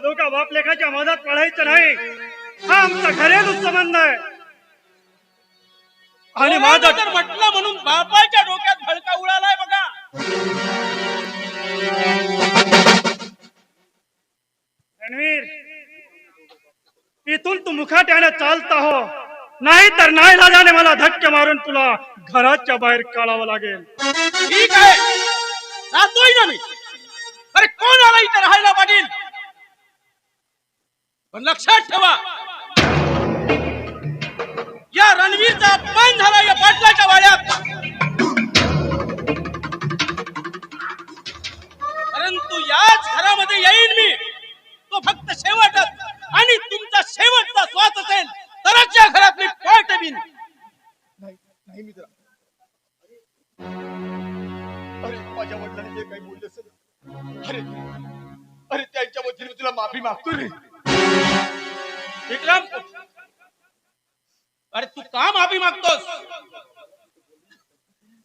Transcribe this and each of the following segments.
धोका बाप लेखाच्या मधात पडायचं नाही? हा आमचा घरेलू संबंध आहे. आणि माझं तर म्हटलं म्हणून बापाच्या डोक्यात भडका उडालाय बघा. रणवीर इथून तू मुखाट्याने चालता हो. नाही तर नाही लाजाने मला धक्के मारून तुला घराच्या बाहेर काढावं लागेल. ठीक आहे. जातोय ना मी. अरे कोण आला इथे राहायला पाटील? पण लक्षात ठेवा. या रणवीरचा अपमान झाला या पाटलाच्या वाड्यात. परंतु याच घरामध्ये येईन मी. तो फक्त शेवटच. आणि तुमचा शेवटचा श्वास असेल तरच या घरात मी पाठ बिन नाही मित्र. अरे माझ्या वडिलांनी जे काही बोलले असेल अरे अरे त्यांच्या वतीने तुला माफी मागतो रे. विक्रम! अरे तू का माफी मागतोस?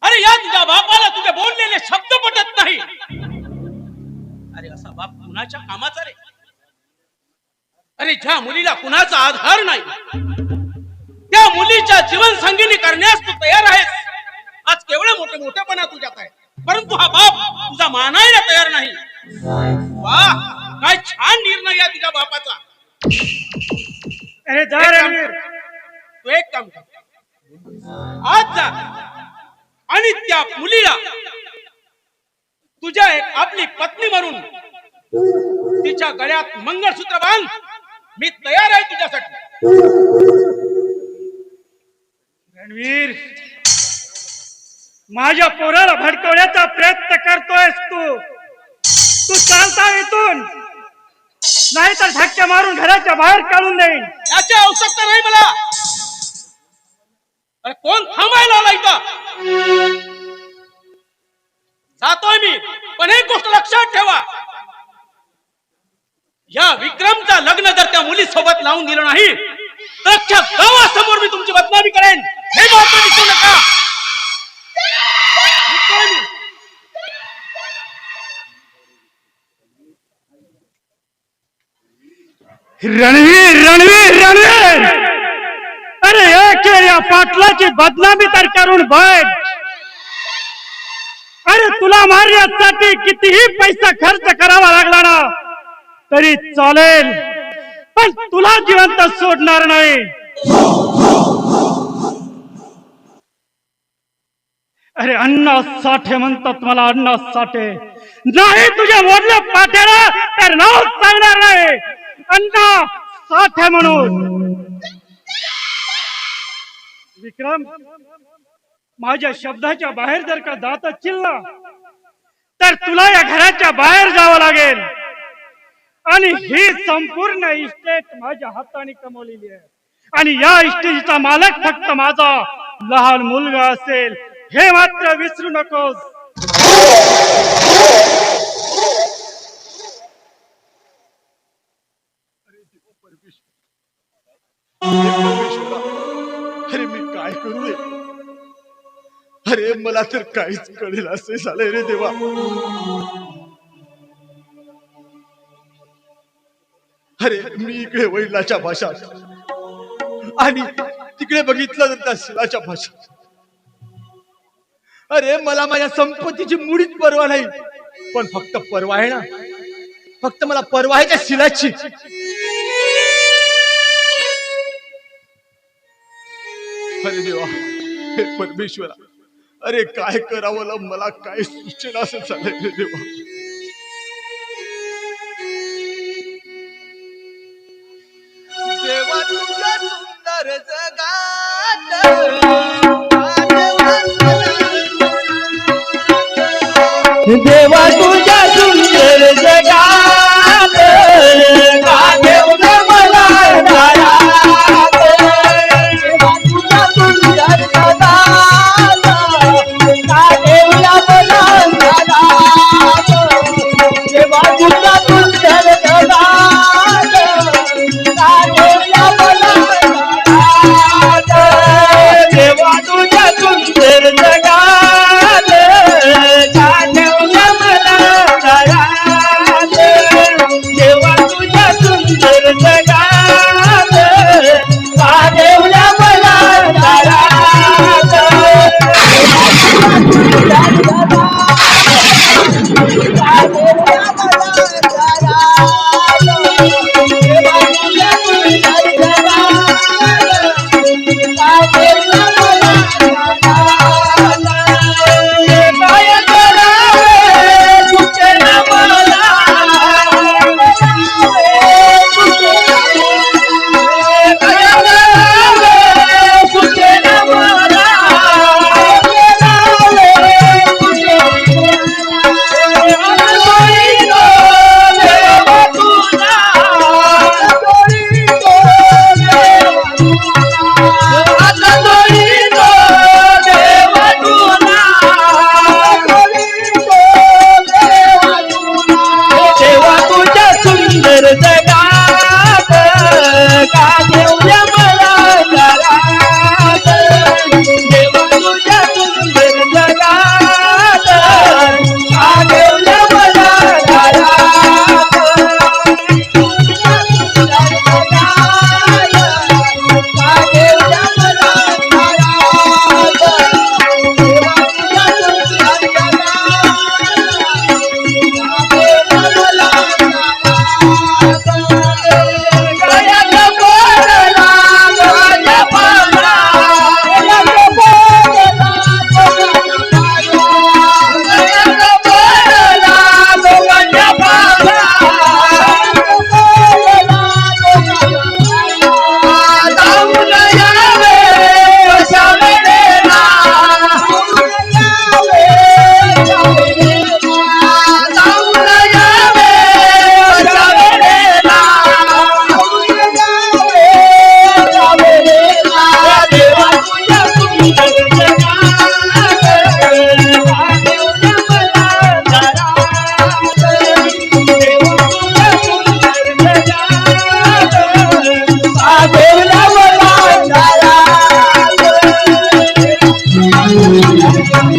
अरे या तुझ्या बापाला तुझे बोललेले शब्द पटत नाही. अरे असा बाप कुणाच्या कामाचा रे? अरे ज्या मुलीला कुणाचा आधार नाही त्या मुलीच्या जीवन संगिनी करण्यास तू तयार आहेस. आज केवढे मोठे मोठेपणा तुझ्यात आहे. परंतु हा बाप तुझा मानायला तयार नाही. वा काय छान निर्णय आहे तुझ्या बापाचा. अरे जा रणवीर तू एक काम कर. आज जा. आणि त्या मुलीला तुझ्या एक आपली पत्नी म्हणून तिच्या गळ्यात मंगळसूत्र बांध. मी तयार आहे तुझ्यासाठी. रणवीर माझ्या पोराला भडकवण्याचा प्रयत्न करतोयस तू. तू चालता इथून. नाही तर धक्के मारून घराच्या बाहेर काढून देईन. याची आवश्यकता नाही मला. अरे कोण थांबायला आला इथं? जातोय मी पण एक गोष्ट लक्षात ठेवा. या विक्रमचा लग्न जर त्या मुली सोबत लावून दिलं नाही तर अख्ख्या गावासमोर मी तुमची बदनामी करेन. हे महत्त्व दिसू नका निघतोय मी. रणवीर रणवीर रणवीर! अरे एक या पाटलाची बदनामी तर करून बघ अरे तुला मारण्यासाठी कितीही पैसा खर्च करावा लागला ना तरी चालेल पण तुला जिवंत सोडणार नाही. अरे अण्णा साठे म्हणतात मला अण्णा साठे. नाही तुझ्या मोडल्या पाठ्याला तर नाव सांगणार नाही. त्यांचा साथ आहे म्हणून विक्रम माझ्या शब्दाच्या बाहेर जर का जात चिल्ला तर तुला या घराच्या बाहेर जावं लागेल. आणि ही संपूर्ण इस्टेट माझ्या हाताने कमवलेली आहे. आणि या इस्टेटचा मालक फक्त माझा लहान मुलगा असेल. हे मात्र विसरू नकोस. अरे मी काय करू रे अरे मला तर काहीच कळेल असे झाले रे देवा. अरे मी इकडे वडिलाच्या भाषात आणि तिकडे बघितलं तर त्या शिलाच्या भाषात. अरे मला माझ्या संपत्तीची मुडीच परवा नाही पण फक्त परवा आहे ना. फक्त मला परवा आहे त्या शिलाची. अरे देवा हे परमेश्वरा अरे काय करावं मला काय सूचना असं चालेल देवा.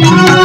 नाही